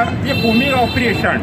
नगर हे combing operation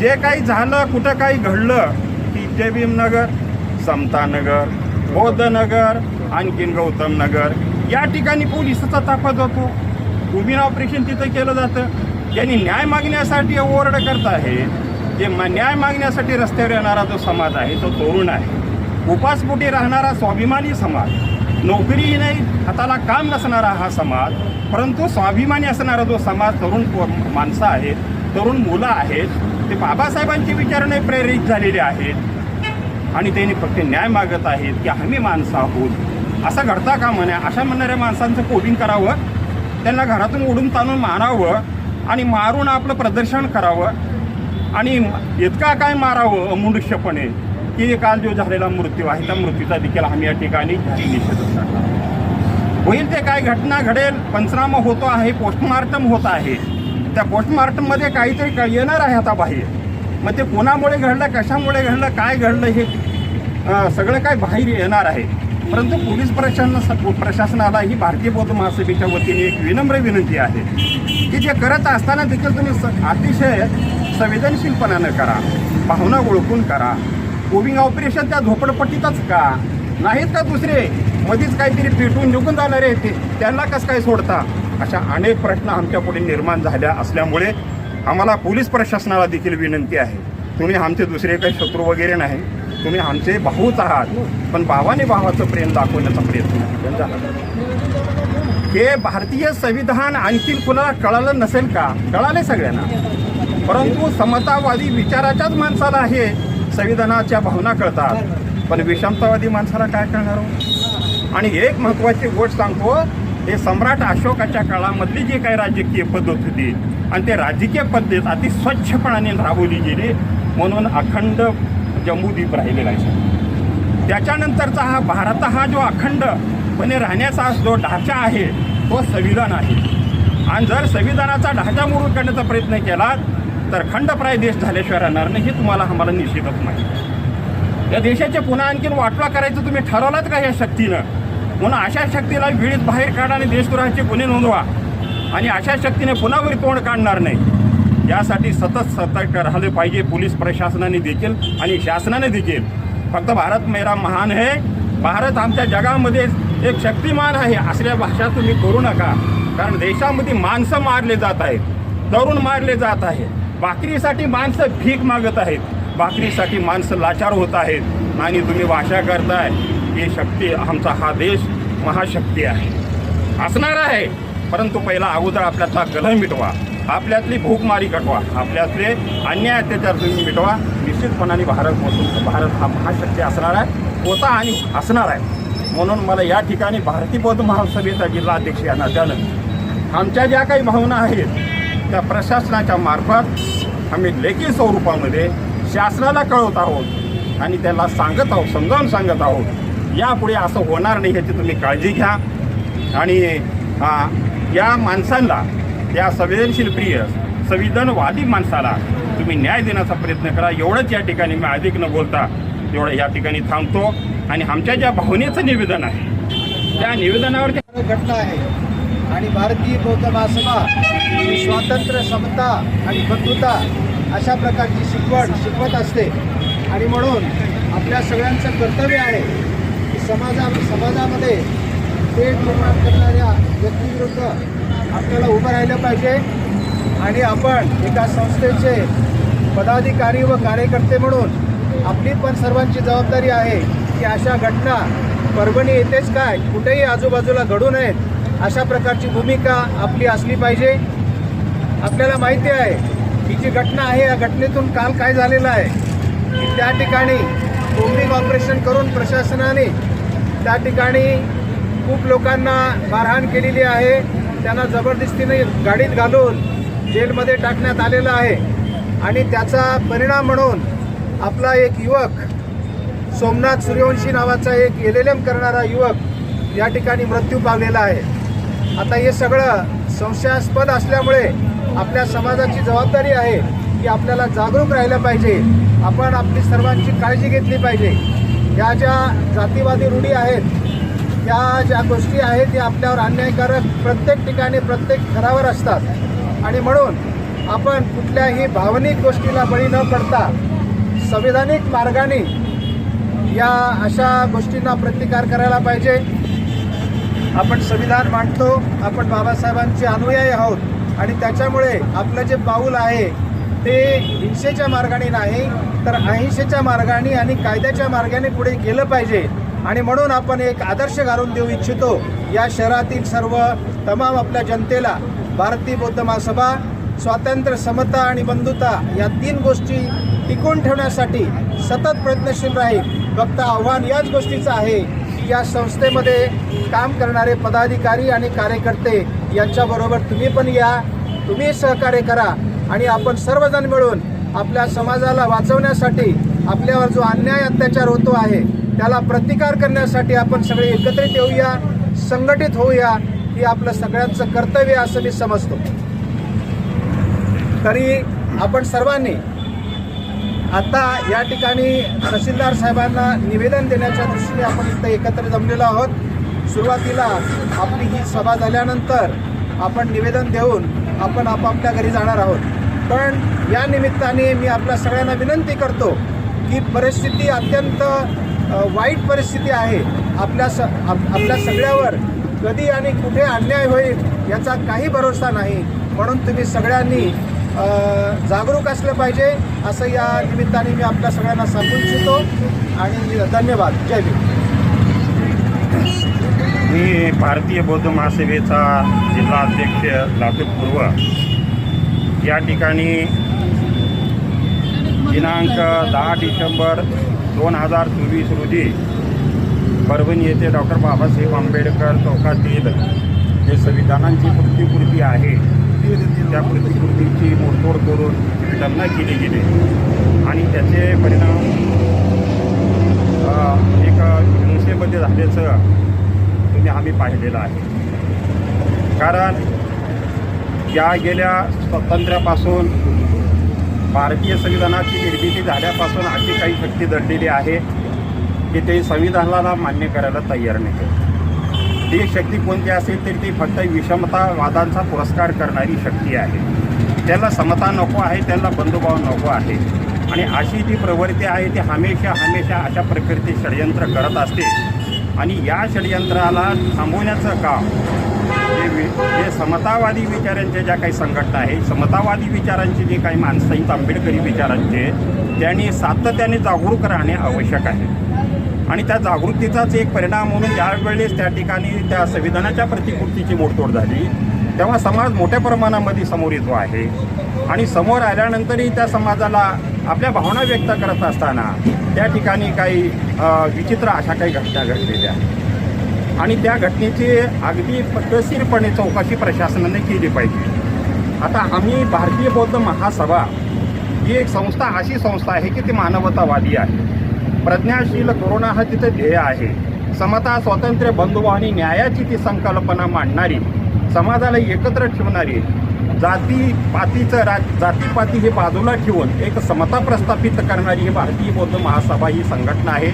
जे काही झालं कुठं काही घडलं की जय भीमनगर समतानगर बौद्धनगर आणखीन गौतम नगर. या ठिकाणी पोलिसाचा ताफा जातो. कोमिंग ऑपरेशन तिथं केलं जातं. यांनी न्याय मागण्यासाठी ओरड करत आहे. जे म- न्याय मागण्यासाठी रस्त्यावर येणारा जो समाज आहे तो तरुण आहे. उपासपोटी राहणारा स्वाभिमानी समाज. नोकरी नाही हाताला काम नसणारा हा समाज परंतु स्वाभिमानी असणारा जो समाज तरुण माणसं आहेत तरुण मुलं आहेत ते बाबासाहेबांची विचारणे प्रेरित झालेले आहेत. आणि त्यांनी फक्त न्याय मागत आहेत की आम्ही माणसं आहोत. असं घडता का म्हणे? अशा म्हणणाऱ्या माणसांचं कोडिंग करावं त्यांना घरातून ओढून ताणून मारावं आणि मारून आपलं प्रदर्शन करावं. आणि इतका काय मारावं अमनुष्यपणे की काल जो झालेला मृत्यू आहे. त्या मृत्यूचा देखील आम्ही या ठिकाणी जाहीर निषेधच करणार होईल ते काय घटना घडेल पंचनामा होतो आहे पोस्टमार्टम होत आहे. त्या पोस्टमार्टममध्ये काहीतरी क- येणार आहे आता बाहेर. मग ते कोणामुळे घडलं कशामुळे घडलं काय घडलं हे सगळं काय बाहेर येणार आहे. परंतु पोलीस प्रशासन प्रशासनाला ही भारतीय बौद्ध महासभेच्या वतीने एक विनम्र विनंती आहे की जे करत असताना देखील तुम्ही स- अतिशय संवेदनशीलपणानं करा भावना ओळखून करा. कोविंग ऑपरेशन त्या झोपडपट्टीतच का? नाहीत का दुसरे? मधीच काहीतरी पेटून निघून जाणारे ते. त्यांना कसं काय सोडता? अशा अनेक प्रश्न आमच्या पुढे निर्माण झाल्या असल्यामुळे आम्हाला पोलीस प्रशासनाला देखील विनंती आहे. तुम्ही आमचे दुसरे काही शत्रू वगैरे नाही. तुम्ही आमचे भाऊच आहात. पण भावाने भावाचं प्रेम दाखवण्याचा प्रयत्न झाला हे भारतीय संविधान आणखी कुणाला कळालं नसेल का? कळाले सगळ्यांना. परंतु समतावादी विचाराच्याच माणसाला आहे. संविधानाच्या भावना कळतात. पण विषमतावादी माणसाला काय कळणार हो? आणि एक महत्वाची गोष्ट सांगतो हे सम्राट अशोकाच्या काळामधली जी काही राजकीय पद्धत होती आणि ते राजकीय पद्धत अति स्वच्छपणाने राबवली गेली म्हणून अखंड जम्बूद्वीप राहिलेला आहे. त्याच्यानंतरचा हा भारत हा जो अखंडपणे राहण्याचा जो ढाचा आहे तो संविधान आहे. आणि जर संविधानाचा ढाचा मोडून करण्याचा प्रयत्न केला तर खंडप्राय देश झाल्याशिवाय राहणार नाही हे तुम्हाला आम्हाला निश्चितच माहिती या देशाचे पुन्हा आणखीन वाटवा करायचं तुम्ही ठरवलात का या शक्तीनं? म्हणून अशा शक्तीला वेळीत बाहेर काढा आणि देशद्रोहाचे गुन्हे नोंदवा. आणि अशा शक्तीने पुन्हा वरी तोंड काढणार नाही. यासाठी सतत सतर्क राहिले पाहिजे पोलीस प्रशासनाने देखील आणि शासनाने देखील. फक्त भारत मेरा महान आहे भारत आमच्या जगामध्ये एक शक्तिमान आहे. असल्या भाषा तुम्ही करू नका. कारण देशामध्ये माणसं मारले जात आहेत. तरुण मारले जात आहेत. भाकरीसाठी माणसं भीक मागत आहेत. भाकरीसाठी माणसं लाचार होत आहेत. आणि तुम्ही भाषा करताय. ही शक्ती आमचा हा देश महाशक्ती आहे. असणार आहे. परंतु पहिला अगोदर आपल्यातला गलह मिटवा. आपल्यातली भूकमारी कटवा. आपल्यातले अन्याय अत्याचार तुम्ही मिटवा. निश्चितपणाने भारत बसून भारत हा महाशक्ती असणार आहे. होता आणि असणार आहे. म्हणून मला या ठिकाणी भारतीय बौद्ध महासभेचा जिल्हा अध्यक्ष या नात्यानं आमच्या ज्या काही भावना आहेत त्या प्रशासनाच्या मार्फत आम्ही लेखी स्वरूपामध्ये शासनाला कळवत आहोत आणि त्याला सांगत आहोत समजावून सांगत आहोत. यापुढे असं होणार नाही ह्याची तुम्ही काळजी घ्या. आणि या माणसांना या संवेदनशील प्रिय संविधानवादी माणसाला तुम्ही न्याय देण्याचा प्रयत्न करा. एवढंच या ठिकाणी मी अधिक न बोलता एवढं या ठिकाणी थांबतो. आणि आमच्या ज्या भावनेचं निवेदन आहे त्या निवेदनावर घटना आहे. आणि भारतीय बौद्ध महासभा स्वातंत्र्य समता आणि बंधुता अशा प्रकारची शिकवण शिकवत असते. आणि म्हणून आपल्या सगळ्यांचं कर्तव्य आहे की समाजा समाजामध्ये पेट निर्माण करणाऱ्या व्यक्तीविरुद्ध आपल्याला उभं राहिलं पाहिजे. आणि आपण एका संस्थेचे पदाधिकारी व कार्यकर्ते म्हणून आपली पण सर्वांची जबाबदारी आहे की अशा घटना परभणी येतेच काय? कुठेही आजूबाजूला घडू नयेत. अशा प्रकारची भूमिका आपली असली पाहिजे. आपल्याला माहिती आहे ही जी घटना आहे या घटनेतून काल काय झालेलं आहे की त्या ठिकाणी कोम्बिंग ऑपरेशन करून प्रशासनाने त्या ठिकाणी खूप लोकांना मारहाण केलेली आहे. त्यांना जबरदस्तीने गाडीत घालून जेलमध्ये टाकण्यात आलेलं आहे. आणि त्याचा परिणाम म्हणून आपला एक युवक सोमनाथ सूर्यवंशी नावाचा एक एल एल एम करणारा युवक या ठिकाणी मृत्यू पावलेला आहे. आता हे सगळं संशयास्पद असल्यामुळे आपल्या समाजाची जबाबदारी आहे की आपल्याला जागरूक राहिलं पाहिजे. आपण आपली सर्वांची काळजी घेतली पाहिजे. या ज्या जातीवादी रूढी आहेत या ज्या गोष्टी आहेत त्या आपल्यावर अन्यायकारक प्रत्येक ठिकाणी प्रत्येक घरावर असतात. आणि म्हणून आपण कुठल्याही भावनिक गोष्टीला बळी न पडता संविधानिक मार्गाने या अशा गोष्टींना प्रतिकार करायला पाहिजे. आपण संविधान मांडतो आपण बाबासाहेबांचे अनुयायी आहोत. आणि त्याच्यामुळे आपलं जे पाऊल आहे ते हिंसेच्या मार्गाने नाही तर अहिंसेच्या मार्गाने आणि कायद्याच्या मार्गाने पुढे गेलं पाहिजे. आणि म्हणून आपण एक आदर्श घालून देऊ इच्छितो या शहरातील सर्व तमाम आपल्या जनतेला भारतीय बौद्ध महासभा स्वातंत्र्य समता आणि बंधुता या तीन गोष्टी टिकून ठेवण्यासाठी सतत प्रयत्नशील राहील. फक्त आव्हान याच गोष्टीचं आहे या संस्थेमध्ये काम करणारे पदाधिकारी आणि कार्यकर्ते यांच्याबरोबर तुम्ही पण या तुम्ही सहकार्य करा आणि आपण सर्वजण मिळून आपल्या समाजाला वाचवण्यासाठी आपल्यावर जो अन्याय अत्याचार होतो आहे त्याला प्रतिकार करण्यासाठी आपण सगळे एकत्रित येऊया संघटित होऊया ही आपलं सगळ्यांचं कर्तव्य असं मी समजतो. तरी आपण सर्वांनी आता या ठिकाणी तहसीलदार साहेबांना निवेदन देण्याच्या दृष्टीने आपण इथं एकत्र जमलेलो आहोत. सुरुवातीला आपली ही सभा झाल्यानंतर आपण निवेदन देऊन आपण आपापल्या घरी जाणार आहोत. पण या निमित्ताने मी आपल्या सगळ्यांना विनंती करतो की परिस्थिती अत्यंत वाईट परिस्थिती आहे. आपल्या स आपल्या सगळ्यावर कधी आणि कुठे अन्याय होईल याचा काही भरोसा नाही. म्हणून तुम्ही सगळ्यांनी जागरूक असलं पाहिजे असं या निमित्ताने मी आपल्या सगळ्यांना सांगू इच्छितो. आणि धन्यवाद. जय भीम. मी भारतीय बौद्ध महासेवेचा जिल्हा अध्यक्ष लातूर पूर्व. या ठिकाणी दिनांक दहा डिसेंबर दोन हजार चोवीस रोजी परभणी येथे डॉक्टर बाबासाहेब आंबेडकर चौकातील जे संविधानांची प्रतिकृती आहे. त्या प्रतिकृतीची मोडतोड करून त्यांना केली गेली. आणि त्याचे परिणाम एक हिंसेमध्ये झाल्याचं तुम्ही आम्ही पाहिलेलं आहे. कारण या गेल्या स्वातंत्र्यापासून भारतीय संविधानाची निर्मिती झाल्यापासून अशी काही शक्ती दडलेली आहे की ते संविधानाला मान्य करायला तयार नाही. ती शक्ती कोणती असेल तर ती फक्त विषमतावादांचा पुरस्कार करणारी शक्ती आहे. त्याला समता नको आहे त्याला बंधुभाव नको आहे. आणि अशी जी प्रवृत्ती आहे ती हमेशा हमेशा अशा प्रकारचे षडयंत्र करत असते. आणि या षडयंत्राला थांबवण्याचं काम जे वि जे समतावादी विचारांच्या ज्या काही संघटना आहे समतावादी विचारांची जे काही माणसं आहेत आंबेडकरी विचारांचे त्यांनी सातत्याने जागरूक राहणे आवश्यक आहे. आणि त्या जागृतीचाच एक परिणाम म्हणून ज्यावेळेस त्या ठिकाणी त्या संविधानाच्या प्रतिकृतीची मोडतोड झाली तेव्हा समाज मोठ्या प्रमाणामध्ये समोर येतो आहे. आणि समोर आल्यानंतरही त्या समाजाला आपल्या भावना व्यक्त करत असताना त्या ठिकाणी काही विचित्र अशा काही घटना घडलेल्या आणि त्या घटनेची अगदी पद्धतशीरपणे चौकशी प्रशासनाने केली पाहिजे. आता आम्ही भारतीय बौद्ध महासभा ही एक संस्था अशी संस्था आहे की ती मानवतावादी आहे. प्रज्ञाशील करुणा हा तिचं ध्येय आहे. समता स्वातंत्र्य बंधुभाव आणि न्यायाची ती संकल्पना मांडणारी समाजाला एकत्र ठेवणारी जाती पातीचं राज जातीपाती हे बाजूला ठेवून एक समता प्रस्थापित करणारी ही भारतीय बौद्ध महासभा ही संघटना आहे.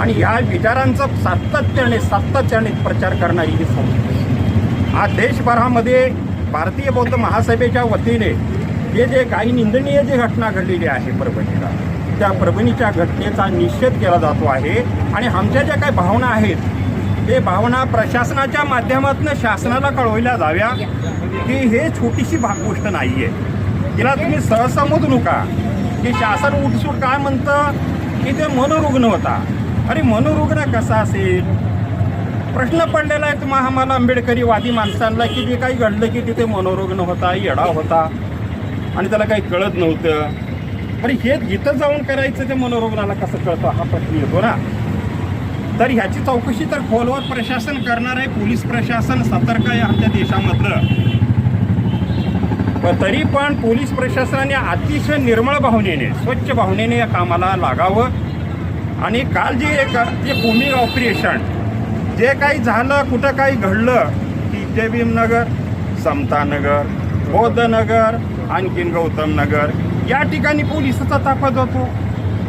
आणि या विचारांचा सातत्याने सातत्याने प्रचार करणारी ही संस्था आज देशभरामध्ये भारतीय बौद्ध महासभेच्या वतीने हे जे काही निंदनीय जी घटना घडलेली आहे परभणीला त्या परभणीच्या घटनेचा निषेध केला जातो आहे. आणि आमच्या ज्या काही भावना आहेत ते भावना प्रशासनाच्या माध्यमातून शासनाला कळवल्या जाव्या. की हे छोटीशी भाग गोष्ट नाही आहे तिला तुम्ही सहसमजू नका. की शासन उठसूट काय म्हणतं की ते मनोरुग्ण होता. अरे मनोरुग्ण कसा असेल? प्रश्न पडलेला आहे तुम्हा आम्हाला आंबेडकरी वादी माणसांना की जे काही घडलं की तिथे मनोरुग्ण होता येडा होता. आणि त्याला काही कळत नव्हतं. पण हे इथं जाऊन करायचं ते मनोरुग्णाला कसं कळतं हा प्रश्न येतो ना? तर ह्याची चौकशी तर खोलवर प्रशासन करणार आहे पोलीस प्रशासन सतर्क आहे आमच्या देशामधलं. तरी पण पोलीस प्रशासनाने अतिशय निर्मळ भावनेने स्वच्छ भावनेने या कामाला लागावं. आणि काल जे एक जे कोमिंग ऑपरेशन जे काही झालं कुठं काही घडलं की जय भीमनगर समतानगर बौद्धनगर आणखीन गौतम नगर या ठिकाणी पोलिसाचा ताफा जातो.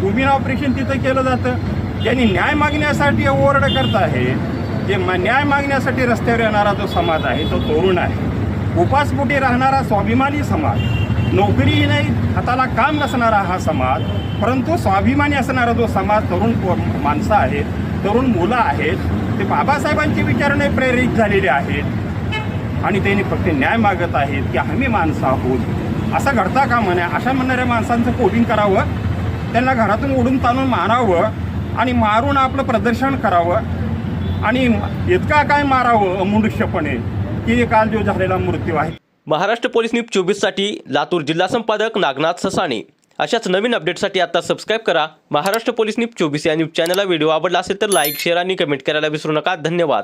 कोमिंग ऑपरेशन तिथं केलं जातं. ज्यांनी न्याय मागण्यासाठी ओरड करत आहे जे म- न्याय मागण्यासाठी रस्त्यावर येणारा जो समाज आहे तो तरुण आहे. उपासपोटी राहणारा स्वाभिमानी समाज नोकरीही नाही हाताला काम नसणारा हा समाज परंतु स्वाभिमानी असणारा जो समाज तरुण माणसं आहेत तरुण मुलं आहेत ते बाबासाहेबांची विचारणे प्रेरित झालेले आहेत. आणि त्यांनी फक्त न्याय मागत आहेत की आम्ही माणसं आहोत. असं घडता का म्हणे? अशा म्हणणाऱ्या माणसांचं कोटिंग करावं त्यांना घरातून ओढून ताणून मारावं आणि मारून आपलं प्रदर्शन करावं. आणि इतका काय मारावं अमनुष्यपणे की काल जो झालेला मृत्यू आहे. महाराष्ट्र पोलीस न्यूज चोवीससाठी लातूर जिल्हा संपादक नागनाथ ससाणे. अशाच नवीन अपडेटसाठी आता सबस्क्राईब करा. महाराष्ट्र पोलीस न्यूज चोवीस या न्यूज चॅनलला व्हिडिओ आवडला असेल तर लाईक शेअर आणि कमेंट करायला विसरू नका. धन्यवाद.